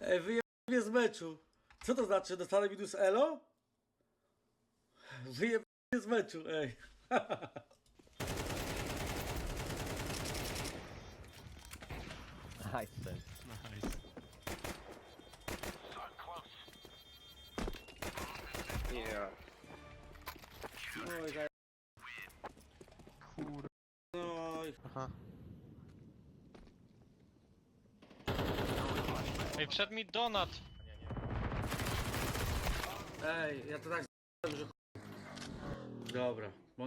Ej, wyjebie z meczu. Co to znaczy? Dostanę minus elo? Wyjebie z meczu, ej. Nice. Nice. Yeah. Oj, Aha. Ej, wszedł mi donat. Ej, ja to tak z***łem, że ch- Dobra. Bo...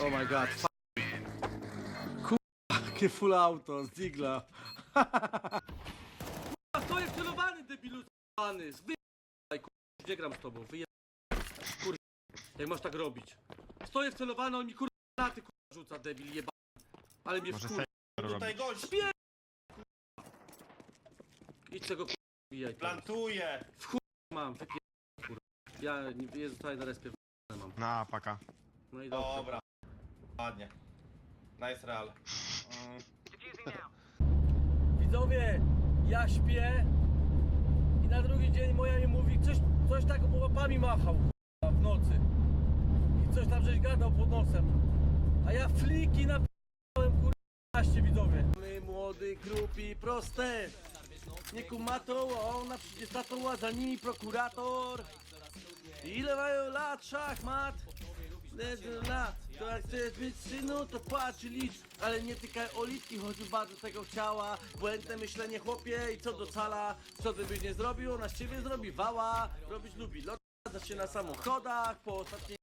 Oh my god. f- Kurwa, jakie full auto z Digla. Kurwa, to jest celowany debilu celowany. Wyjebaj, kurwa, gdzie gram z tobą? Wyjebaj. Jak masz tak robić? Stoję wcelowany, on mi kurwa granaty kurwa rzuca, debil jeba. Ale mnie Może wkurwa. Tutaj gość Śpie... Idź tego kurwa bijaj teraz. plantuje. Mam, wypier... kurwa. Ja nie jest tutaj na respie w- mam. Na paka. No i dobrze. Dobra. Ładnie. Nice real. Mm. Widzowie, ja śpię i na drugi dzień moja mi mówi, coś, coś tak łapami machał nocy. I coś tam żeś gadał pod nosem. A ja fliki napisałem kurwa widzowie. My młody, grupi, proste. Nie kumato, a ona przecież tatą, a za nimi prokurator. Ile mają lat szachmat? Lat? To jak chcesz być synu, to i licz Ale nie tykaj olitki, choć bardzo tego chciała Błędne myślenie chłopie i co do cala Co ty byś nie zrobił, ona z ciebie zrobi wała Robić lubi zacznie na samochodach Po ostatniej